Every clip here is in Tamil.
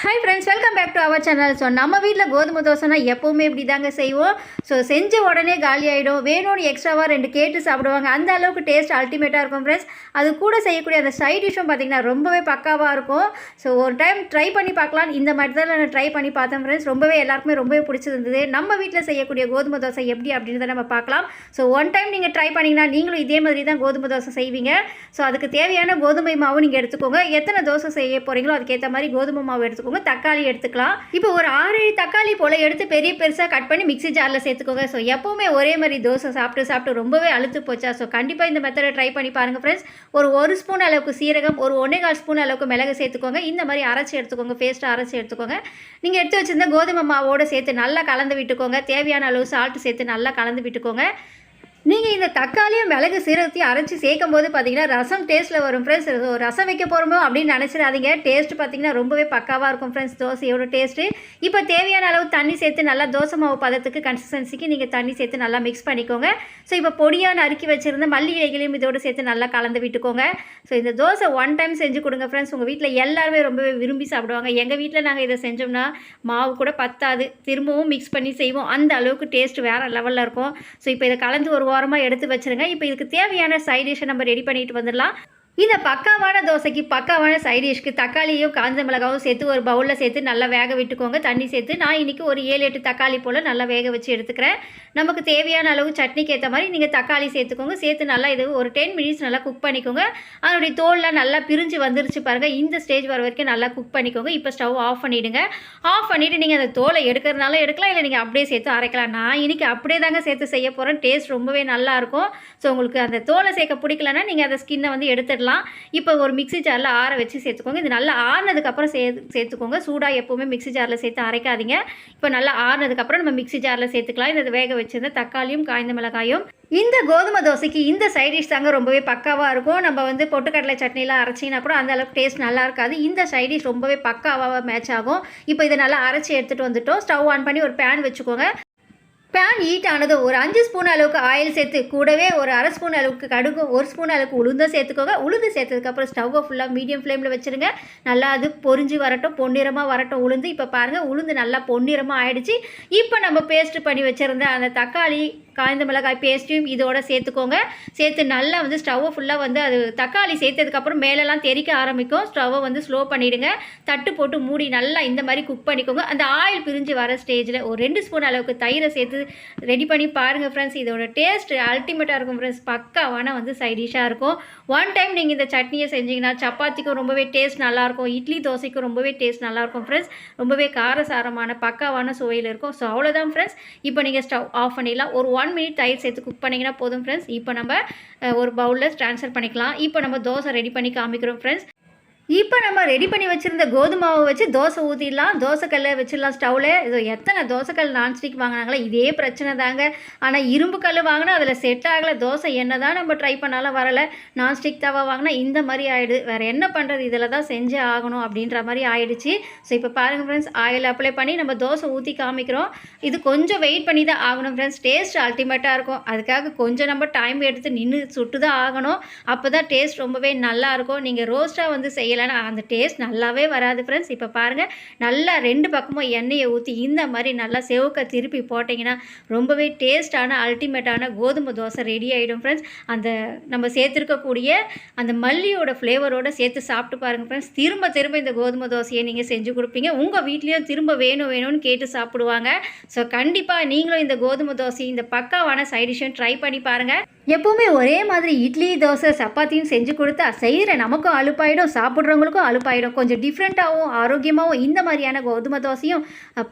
Hi friends welcome back to our channel so நம்ம வீட்டில் கோதுமை தோசைனா எப்போவுமே இப்படி தாங்க செய்வோம். ஸோ செஞ்ச உடனே காலி ஆகிடும் வேணும்னு எக்ஸ்ட்ராவாக ரெண்டு கேட்டு சாப்பிடுவாங்க. அந்த அளவுக்கு டேஸ்ட் அல்டிமேட்டாக இருக்கும் ஃப்ரெண்ட்ஸ் அது கூட செய்யக்கூடிய அந்த சைட் டிஷ்ஷும் பார்த்தீங்கன்னா ரொம்பவே பக்காவாக இருக்கும். ஸோ ஒரு டைம் ட்ரை பண்ணி பார்க்கலாம். இந்த மாதிரி தான் நான் ட்ரை பண்ணி பார்த்தேன் ஃப்ரெண்ட்ஸ் ரொம்பவே எல்லாருக்குமே ரொம்பவே பிடிச்சிருந்தது. நம்ம வீட்டில் செய்யக்கூடிய கோதுமை தோசை எப்படி அப்படின்றத நம்ம பார்க்கலாம். ஸோ ஒன் டைம் நீங்கள் ட்ரை பண்ணிங்கன்னா நீங்களும் இதே மாதிரி தான் கோதுமை தோசை செய்வீங்க. ஸோ அதுக்கு தேவையான கோதுமை மாவு நீங்கள் எடுத்துக்கோங்க. எத்தனை தோசை செய்ய போகிறீங்களோ அதுக்கேற்ற மாதிரி கோதுமை மாவு எடுத்துக்கோங்க. தக்காளி எடுத்துக்கலாம். இப்போ ஒரு ஆறு ஏழு தக்காளி போல் எடுத்து பெரிய பெருசாக கட் பண்ணி மிக்ஸி ஜாரில் சேர்த்துக்கோங்க. ஸோ எப்போவுமே ஒரே மாதிரி தோசை சாப்பிட்டு சாப்பிட்டு ரொம்பவே அழுத்து போச்சா. ஸோ கண்டிப்பாக இந்த மெத்தடை ட்ரை பண்ணி பாருங்கள் ஃப்ரெண்ட்ஸ் ஒரு ஒரு ஸ்பூன் அளவுக்கு சீரகம் ஒரு ஒன்றே கால் ஸ்பூன் அளவுக்கு மிளகு சேர்த்துக்கோங்க. இந்த மாதிரி அரைச்சி எடுத்துக்கோங்க பேஸ்ட்டாக அரைச்சி எடுத்துக்கோங்க. நீங்கள் எடுத்து வச்சுருந்த கோதுமை மாவோடு சேர்த்து நல்லா கலந்து விட்டுக்கோங்க. தேவையான அளவு சால்ட்டு சேர்த்து நல்லா கலந்து விட்டுக்கோங்க. நீங்கள் இந்த தக்காளியும் மிளகு சீரகத்தையும் அரைச்சி சேர்க்கும் போது பார்த்தீங்கன்னா ரசம் டேஸ்ட்டில் வரும் ஃப்ரெண்ட்ஸ் ரசம் வைக்க போகிறோமோ அப்படின்னு நினச்சிடாதீங்க. டேஸ்ட் பார்த்தீங்கன்னா ரொம்பவே பக்காவாக இருக்கும் ஃப்ரெண்ட்ஸ் தோசையோட டேஸ்ட்டு இப்போ தேவையான அளவு தண்ணி சேர்த்து நல்லா தோசை மாவு பதத்துக்கு கன்சிஸ்டன்சிக்கு நீங்கள் தண்ணி சேர்த்து நல்லா மிக்ஸ் பண்ணிக்கோங்க. ஸோ இப்போ பொடியாக நறுக்கி வச்சுருந்த மல்லி இலைகளையும் இதோடு சேர்த்து நல்லா கலந்து விட்டுக்கோங்க. ஸோ இந்த தோசை ஒன் டைம் செஞ்சு கொடுங்க ஃப்ரெண்ட்ஸ் உங்கள் வீட்டில் எல்லாருமே ரொம்பவே விரும்பி சாப்பிடுவாங்க. எங்கள் வீட்டில் நாங்கள் இதை செஞ்சோம்னா மாவு கூட பத்தாது. திரும்பவும் மிக்ஸ் பண்ணி செய்வோம். அந்த அளவுக்கு டேஸ்ட் வேறு லெவலில் இருக்கும். ஸோ இப்போ இதை கலந்து ஒரு ஓரமாக எடுத்து வச்சுருங்க. இப்போ இதுக்கு தேவையான சைட் டிஷ்ஷை நம்ம ரெடி பண்ணிட்டு வந்துடலாம். இந்த பக்காவான தோசைக்கு பக்காவான சைட் டிஷ்க்கு தக்காளியும் காஞ்ச மிளகாவும் சேர்த்து ஒரு பவுலில் சேர்த்து நல்லா வேக விட்டுக்கோங்க. தண்ணி சேர்த்து நான் இன்றைக்கி ஒரு ஏழு எட்டு தக்காளி போல் நல்லா வேக வச்சு எடுத்துக்கிறேன். நமக்கு தேவையான அளவு சட்னிக்கு ஏற்ற மாதிரி நீங்கள் தக்காளி சேர்த்துக்கோங்க. சேர்த்து நல்லா இது ஒரு டென் மினிட்ஸ் நல்லா குக் பண்ணிக்கோங்க. அதனுடைய தோல்லாம் நல்லா பிரிஞ்சு வந்துருச்சு பாருங்கள் இந்த ஸ்டேஜ் வர வரைக்கும் நல்லா குக் பண்ணிக்கோங்க. இப்போ ஸ்டவ் ஆஃப் பண்ணிவிடுங்க ஆஃப் பண்ணிவிட்டு நீங்கள் அந்த தோலை எடுக்கிறதுனால எடுக்கலாம். இல்லை நீங்கள் அப்படியே சேர்த்து அரைக்கலாம். நான் இன்றைக்கி அப்படியே தாங்க சேர்த்து செய்ய போகிறேன் டேஸ்ட் ரொம்பவே நல்லாயிருக்கும் ஸோ உங்களுக்கு அந்த தோலை சேர்க்க பிடிக்கலன்னா நீங்கள் அந்த ஸ்கின்னை வந்து எடுத்துடலாம். இப்போ ஒரு மிக்ஸி ஜாரில் ஆற வச்சு சேர்த்துக்கோங்க. இது நல்லா ஆறுனதுக்கப்புறம் சே சேர்த்துக்கோங்க. சூடாக எப்போவுமே மிக்ஸி ஜாரில் சேர்த்து அரைக்காதீங்க. இப்போ நல்லா ஆறுனதுக்கப்புறம் நம்ம மிக்ஸி ஜாரில் சேர்த்துக்கலாம். இந்த வேக வச்சிருந்த தக்காளியும் காய்ந்த மிளகாயும். இந்த கோதுமை தோசைக்கு இந்த சைட் டிஷ் தாங்க ரொம்பவே பக்காவாக இருக்கும். நம்ம வந்து பொட்டுக்கடலை சட்னிலாம் அரைச்சிங்கன்னா கூட அந்த அளவுக்கு டேஸ்ட் நல்லா இருக்காது. இந்த சைட் டிஷ் ரொம்பவே பக்காவாக மேட்ச் ஆகும். இப்போ இதை நல்லா அரைச்சி எடுத்துகிட்டு வந்துட்டோம். ஸ்டவ் ஆன் பண்ணி ஒரு பேன் வச்சுக்கோங்க. பேன் ஹீட் ஆனது ஒரு அஞ்சு ஸ்பூன் அளவுக்கு ஆயில் சேர்த்து கூடவே ஒரு அரை ஸ்பூன் அளவுக்கு கடுகு ஒரு ஸ்பூன் அளவுக்கு உளுந்தும் சேர்த்துக்கோங்க. உளுந்து சேர்த்ததுக்கப்புறம் ஸ்டவ்வை ஃபுல்லாக மீடியம் ஃப்ளேமில் வச்சுருங்க. நல்லா அது பொரிஞ்சு வரட்டும் பொன்னிறமாக வரட்டும் உளுந்து. இப்போ பாருங்கள் உளுந்து நல்லா பொன்னிறமாக ஆயிடுச்சு. இப்போ நம்ம பேஸ்ட் பண்ணி வச்சுருந்த அந்த தக்காளி காய்ந்த மிளகாய் பேஸ்ட்டையும் இதோட சேர்த்துக்கோங்க. சேர்த்து நல்லா வந்து ஸ்டவ்வை ஃபுல்லாக வந்து அது தக்காளி சேர்த்ததுக்கப்புறம் மேலெல்லாம் தெறிக்க ஆரம்பிக்கும். ஸ்டவ்வை வந்து ஸ்லோ பண்ணிவிடுங்க தட்டு போட்டு மூடி நல்லா இந்த மாதிரி குக் பண்ணிக்கோங்க. அந்த ஆயில் பிரிஞ்சு வர ஸ்டேஜில் ஒரு ரெண்டு ஸ்பூன் அளவுக்கு தயிரை சேர்த்து ரெடி பண்ணி பாருங்கள் ஃப்ரெண்ட்ஸ் இதோட டேஸ்ட் அல்டிமேட்டாக இருக்கும் ஃப்ரெண்ட்ஸ் பக்காவான வந்து சைட் டிஷ்ஷாக இருக்கும். ஒன் டைம் நீங்கள் இந்த சட்னியை செஞ்சீங்கன்னா சப்பாத்திக்கும் ரொம்பவே டேஸ்ட் நல்லாயிருக்கும். இட்லி தோசைக்கும் ரொம்பவே டேஸ்ட் நல்லாயிருக்கும் ஃப்ரெண்ட்ஸ் ரொம்பவே காரசாரமான பக்காவான சுவையில் இருக்கும். ஸோ அவ்வளோதான் ஃப்ரெண்ட்ஸ் இப்போ நீங்கள் ஸ்டவ் ஆஃப் பண்ணிடலாம். ஒரு ஒன் மினிட் தயிர் சேர்த்து குக் பண்ணிங்கன்னா போதும் ஃப்ரெண்ட்ஸ் இப்போ நம்ம ஒரு பவுலில் ட்ரான்ஸ்ஃபர் பண்ணிக்கலாம். இப்போ நம்ம தோசை ரெடி பண்ணி காமிக்கிறோம் ஃப்ரெண்ட்ஸ் இப்போ நம்ம ரெடி பண்ணி வச்சுருந்த கோதுமாவை வச்சு தோசை ஊற்றிடலாம் தோசைக்கல்லை வச்சிடலாம் ஸ்டவ்வில் இது எத்தனை தோசைக்கல் நான்ஸ்டிக் வாங்கினாங்களோ இதே பிரச்சனை தாங்க. ஆனால் இரும்பு கல் வாங்கினா அதில் செட் ஆகலை. தோசை என்ன தான் நம்ம ட்ரை பண்ணாலும் வரலை. நான்ஸ்டிக் தவா வாங்கினா இந்த மாதிரி ஆகிடுது வேறு என்ன பண்ணுறது இதில் தான் செஞ்சே ஆகணும் அப்படின்ற மாதிரி ஆயிடுச்சு. ஸோ இப்போ பாருங்கள் ஃப்ரெண்ட்ஸ் ஆயில் அப்ளை பண்ணி நம்ம தோசை ஊற்றி காமிக்கிறோம். இது கொஞ்சம் வெயிட் பண்ணி தான் ஆகணும் ஃப்ரெண்ட்ஸ் டேஸ்ட் அல்டிமேட்டாக இருக்கும். அதுக்காக கொஞ்சம் நம்ம டைம் எடுத்து நின்று சுட்டு தான் ஆகணும் அப்போ தான் டேஸ்ட் ரொம்பவே நல்லாயிருக்கும் நீங்கள் ரோஸ்ட்டாக வந்து செய்யலாம். செய்யலைன்னா அந்த டேஸ்ட் நல்லாவே வராது ஃப்ரெண்ட்ஸ் இப்போ பாருங்கள் நல்லா ரெண்டு பக்கமும் எண்ணெயை ஊற்றி இந்த மாதிரி நல்லா செவக்க திருப்பி போட்டிங்கன்னா ரொம்பவே டேஸ்டான அல்டிமேட்டான கோதுமை தோசை ரெடி ஆகிடும் ஃப்ரெண்ட்ஸ் அந்த நம்ம சேர்த்துருக்கக்கூடிய அந்த மல்லியோட ஃப்ளேவரோட சேர்த்து சாப்பிட்டு பாருங்கள் ஃப்ரெண்ட்ஸ் திரும்ப திரும்ப இந்த கோதுமை தோசையை நீங்கள் செஞ்சு கொடுப்பீங்க. உங்கள் வீட்லேயும் திரும்ப வேணும் வேணும்னு கேட்டு சாப்பிடுவாங்க. ஸோ கண்டிப்பாக நீங்களும் இந்த கோதுமை தோசை இந்த பக்காவான சைடிஷன் ட்ரை பண்ணி பாருங்கள் எப்போவுமே ஒரே மாதிரி இட்லி தோசை சப்பாத்தியும் செஞ்சு கொடுத்தா செய்கிற நமக்கும் அலுப்பாயிடும் சாப்பிட்றவங்களுக்கும் அலுப்பாயிடும். கொஞ்சம் டிஃப்ரெண்ட்டாகவும் ஆரோக்கியமாகவும் இந்த மாதிரியான கோதுமை தோசையும்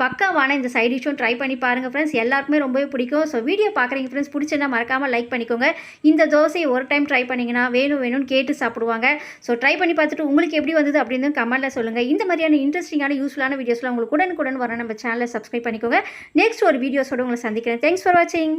பக்காவான இந்த சைட் டிஷ்ஷும் ட்ரை பண்ணி பாருங்கள் ஃப்ரெண்ட்ஸ் எல்லாருக்குமே ரொம்பவே பிடிக்கும். ஸோ வீடியோ பார்க்குறீங்க ஃப்ரெண்ட்ஸ் பிடிச்சிருந்தா மறக்காமல் லைக் பண்ணிக்கோங்க. இந்த தோசையை ஒரு டைம் ட்ரை பண்ணிங்கன்னா வேணும் வேணும்னு கேட்டு சாப்பிடுவாங்க. ஸோ ட்ரை பண்ணி பார்த்துட்டு உங்களுக்கு எப்படி வந்தது அப்படின்னு கமெண்ட்டில் சொல்லுங்கள் இந்த மாதிரியான இன்ட்ரெஸ்டிங்கான யூஸ்ஃபுல்லான வீடியோஸ்லாம் உங்களுக்கு உடனுக்குடன் வர நம்ம சேனலை சப்ஸ்கிரைப் பண்ணிக்கோங்க. நெக்ஸ்ட் ஒரு வீடியோஸோட உங்களை சந்திக்கிறேன். தேங்க்ஸ் ஃபார் வாட்சிங்